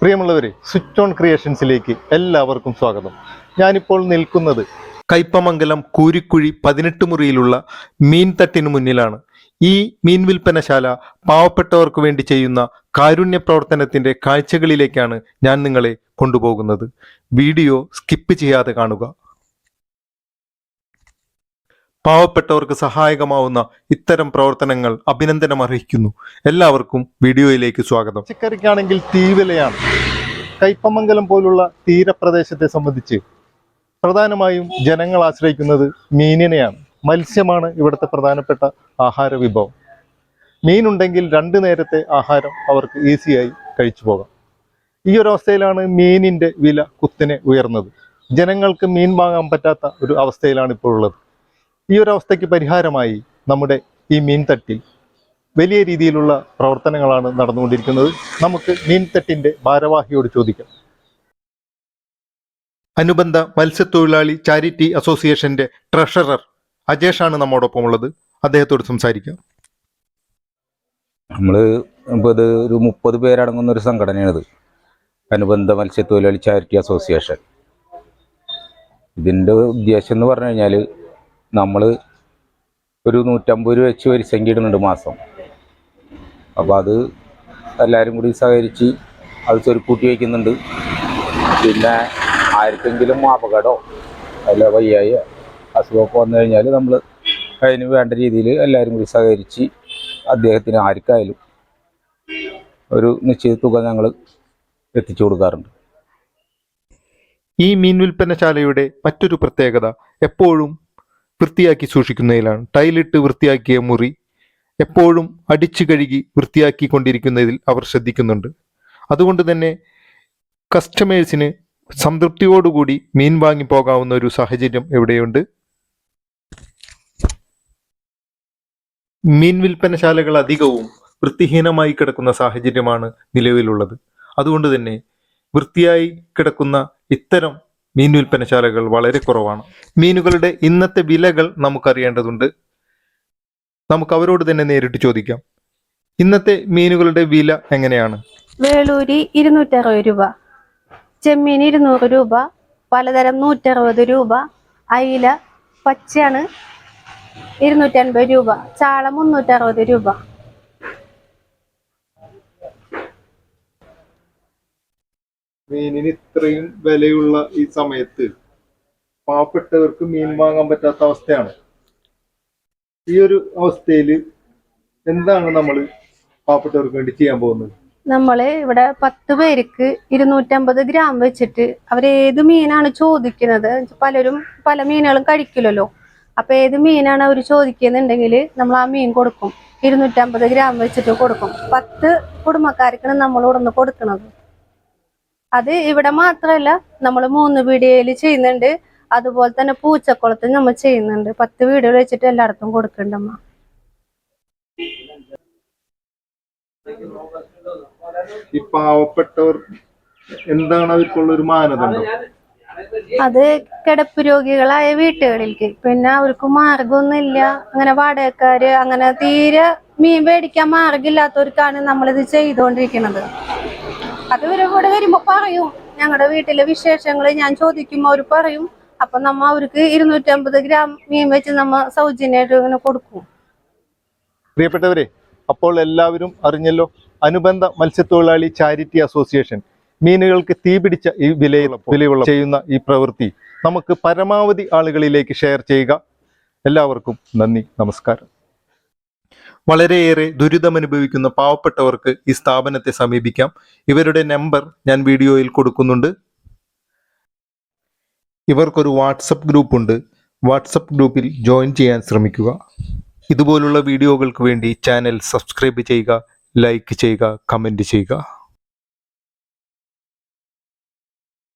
പ്രിയമുള്ളവരെ switch on ക്രിയേഷൻസിലേക്ക് എല്ലാവർക്കും സ്വാഗതം. ഞാനിപ്പോൾ നിൽക്കുന്നത് കൈപ്പമംഗലം കൂരിക്കുഴി പതിനെട്ട് മുറിയിലുള്ള മീൻ തട്ടിനു മുന്നിലാണ്. ഈ മീൻ വിൽപ്പനശാല പാവപ്പെട്ടവർക്ക് വേണ്ടി ചെയ്യുന്ന കാരുണ്യ പ്രവർത്തനത്തിന്റെ കാഴ്ചകളിലേക്കാണ് ഞാൻ നിങ്ങളെ കൊണ്ടുപോകുന്നത്. വീഡിയോ സ്കിപ്പ് ചെയ്യാതെ കാണുക. പാവപ്പെട്ടവർക്ക് സഹായകമാവുന്ന ഇത്തരം പ്രവർത്തനങ്ങൾ അഭിനന്ദനം അർഹിക്കുന്നു. എല്ലാവർക്കും വീഡിയോയിലേക്ക് സ്വാഗതം. പച്ചക്കറിക്കാണെങ്കിൽ തീവിലയാണ്. കൈപ്പമംഗലം പോലുള്ള തീരപ്രദേശത്തെ സംബന്ധിച്ച് പ്രധാനമായും ജനങ്ങൾ ആശ്രയിക്കുന്നത് മീനിനെയാണ്. മത്സ്യമാണ് ഇവിടുത്തെ പ്രധാനപ്പെട്ട ആഹാര വിഭവം. മീനുണ്ടെങ്കിൽ രണ്ട് നേരത്തെ ആഹാരം അവർക്ക് ഈസിയായി കഴിച്ചു പോകാം. ഈ ഒരു അവസ്ഥയിലാണ് മീനിന്റെ വില കുത്തിനെ ഉയർന്നത്. ജനങ്ങൾക്ക് മീൻ വാങ്ങാൻ പറ്റാത്ത ഒരു അവസ്ഥയിലാണ് ഇപ്പോൾ ഉള്ളത് ഈ ഒരു അവസ്ഥയ്ക്ക് പരിഹാരമായി നമ്മുടെ ഈ മീൻതട്ടിൽ വലിയ രീതിയിലുള്ള പ്രവർത്തനങ്ങളാണ് നടന്നുകൊണ്ടിരിക്കുന്നത്. നമുക്ക് മീൻ തട്ടിന്റെ ഭാരവാഹിയോട് ചോദിക്കാം. അനുബന്ധ മത്സ്യത്തൊഴിലാളി ചാരിറ്റി അസോസിയേഷന്റെ ട്രഷറർ അജേഷാണ് നമ്മോടൊപ്പം ഉള്ളത് അദ്ദേഹത്തോട് സംസാരിക്കാം. നമ്മൾ ഇപ്പോൾ ഇത് ഒരു മുപ്പത് പേരടങ്ങുന്ന ഒരു സംഘടനയാണിത്. അനുബന്ധ മത്സ്യത്തൊഴിലാളി ചാരിറ്റി അസോസിയേഷൻ. ഇതിന്റെ ഉദ്ദേശം എന്ന് പറഞ്ഞു കഴിഞ്ഞാൽ നമ്മൾ ഒരു നൂറ്റമ്പത് രൂപ വെച്ച് വരിസംഖ്യ ഇടുന്നുണ്ട് മാസം. അപ്പോൾ അത് എല്ലാവരും കൂടി സഹകരിച്ച് അത് ചെറുക്കൂട്ടി വയ്ക്കുന്നുണ്ട്. പിന്നെ ആർക്കെങ്കിലും അപകടമോ അല്ല വയ്യായ അസുഖമൊക്കെ വന്നു കഴിഞ്ഞാൽ നമ്മൾ അതിന് വേണ്ട രീതിയിൽ എല്ലാവരും കൂടി സഹകരിച്ച് അദ്ദേഹത്തിന് ആർക്കായാലും ഒരു നിശ്ചിത തുക ഞങ്ങൾ എത്തിച്ചു കൊടുക്കാറുണ്ട്. ഈ മീൻ വിൽപ്പനശാലയുടെ മറ്റൊരു പ്രത്യേകത എപ്പോഴും വൃത്തിയാക്കി സൂക്ഷിക്കുന്നതിലാണ്. ടൈലിട്ട് വൃത്തിയാക്കിയ മുറി എപ്പോഴും അടിച്ചു കഴുകി വൃത്തിയാക്കി കൊണ്ടിരിക്കുന്നതിൽ അവർ ശ്രദ്ധിക്കുന്നുണ്ട്. അതുകൊണ്ട് തന്നെ കസ്റ്റമേഴ്സിന് സംതൃപ്തിയോടുകൂടി മീൻ വാങ്ങി പോകാവുന്ന ഒരു സാഹചര്യം ഇവിടെയുണ്ട് മീൻ വിൽപ്പനശാലകൾ അധികവും വൃത്തിഹീനമായി കിടക്കുന്ന സാഹചര്യമാണ് നിലവിലുള്ളത്. അതുകൊണ്ട് തന്നെ വൃത്തിയായി കിടക്കുന്ന ഇത്തരം മീൻ വിൽപ്പനശാലകൾ വളരെ കുറവാണ്. മീനുകളുടെ ഇന്നത്തെ വിലകൾ നമുക്കറിയേണ്ടതുണ്ട്. നമുക്ക് അവരോട് തന്നെ നേരിട്ട് ചോദിക്കാം. ഇന്നത്തെ മീനുകളുടെ വില എങ്ങനെയാണ്? വേളൂരി ഇരുന്നൂറ്ററുപത് രൂപ. ചെമ്മീൻ ഇരുന്നൂറ് രൂപ. പലതരം നൂറ്ററുപത് രൂപ. അയില പച്ചയാണ് ഇരുന്നൂറ്റൻപത് രൂപ. ചാള മുന്നൂറ്ററുപത് രൂപ. മീനിന് ഇത്രയും വിലയുള്ള ഈ സമയത്ത് പാവപ്പെട്ടവർക്ക് മീൻ വാങ്ങാൻ പറ്റാത്ത അവസ്ഥയാണ്. ഈ ഒരു അവസ്ഥയിൽ എന്താണ് നമ്മൾ പാവപ്പെട്ടവർക്ക് വേണ്ടി ചെയ്യാൻ പോകുന്നത്? നമ്മൾ ഇവിടെ പത്ത് പേർക്ക് ഇരുന്നൂറ്റമ്പത് ഗ്രാം വെച്ചിട്ട് അവരേത് മീനാണ് ചോദിക്കുന്നത്? പലരും പല മീനുകളും കഴിക്കില്ലല്ലോ. അപ്പൊ ഏത് മീനാണ് അവർ ചോദിക്കുന്നുണ്ടെങ്കിൽ നമ്മൾ ആ മീൻ കൊടുക്കും. ഇരുന്നൂറ്റമ്പത് ഗ്രാം വെച്ചിട്ട് കൊടുക്കും. പത്ത് കുടുംബക്കാർക്കാണ് നമ്മൾ ഇവിടുന്ന് കൊടുക്കുന്നത് അത് ഇവിടെ മാത്രമല്ല നമ്മൾ മൂന്ന് വീഡിയോയിൽ ചെയ്യുന്നുണ്ട്. അതുപോലെ തന്നെ പൂച്ചക്കുളത്ത് നമ്മൾ ചെയ്യുന്നുണ്ട്. പത്ത് വീടുകൾ വെച്ചിട്ട് എല്ലായിടത്തും കൊടുക്കണ്ടമ്മ ഈ പാവപ്പെട്ടവർ എന്താണ് അവർക്കുള്ള ഒരു മാനദണ്ഡം? അത് കിടപ്പ് രോഗികളായ വീട്ടുകളിലേക്ക്. പിന്നെ അവർക്ക് മാർഗമൊന്നുമില്ല. അങ്ങനെ വാടകക്കാര് അങ്ങനെ തീരെ മീൻ മേടിക്കാൻ മാർഗമില്ലാത്തവർക്കാണ് നമ്മളിത് ചെയ്തുകൊണ്ടിരിക്കുന്നത്. അത് ഇവരെ വരുമ്പോ പറയും. ഞങ്ങളുടെ വീട്ടിലെ വിശേഷങ്ങൾ ഞാൻ ചോദിക്കുമ്പോൾ അവർ പറയും. അപ്പൊ നമ്മ അവർക്ക് ഇരുന്നൂറ്റമ്പത് ഗ്രാം മീൻ വെച്ച് നമ്മ സൗജന്യമായിട്ട് ഇങ്ങനെ കൊടുക്കും. പ്രിയപ്പെട്ടവരെ അപ്പോൾ എല്ലാവരും അറിഞ്ഞല്ലോ അനുബന്ധ മത്സ്യത്തൊഴിലാളി ചാരിറ്റി അസോസിയേഷൻ മീനുകൾക്ക് തീപിടിച്ച ഈ വിലയുള്ള വിലയുള്ള ചെയ്യുന്ന ഈ പ്രവൃത്തി. നമുക്ക് പരമാവധി ആളുകളിലേക്ക് ഷെയർ ചെയ്യുക. എല്ലാവർക്കും നന്ദി നമസ്കാരം. വളരെയേറെ ദുരിതമനുഭവിക്കുന്ന പാവപ്പെട്ടവർക്ക് ഈ സ്ഥാപനത്തെ സമീപിക്കാം. ഇവരുടെ നമ്പർ ഞാൻ വീഡിയോയിൽ കൊടുക്കുന്നുണ്ട്. ഇവർക്കൊരു വാട്സപ്പ് ഗ്രൂപ്പ് ഉണ്ട്. വാട്സപ്പ് ഗ്രൂപ്പിൽ ജോയിൻ ചെയ്യാൻ ശ്രമിക്കുക. ഇതുപോലുള്ള വീഡിയോകൾക്ക് വേണ്ടി ചാനൽ സബ്സ്ക്രൈബ് ചെയ്യുക ലൈക്ക് ചെയ്യുക കമന്റ് ചെയ്യുക.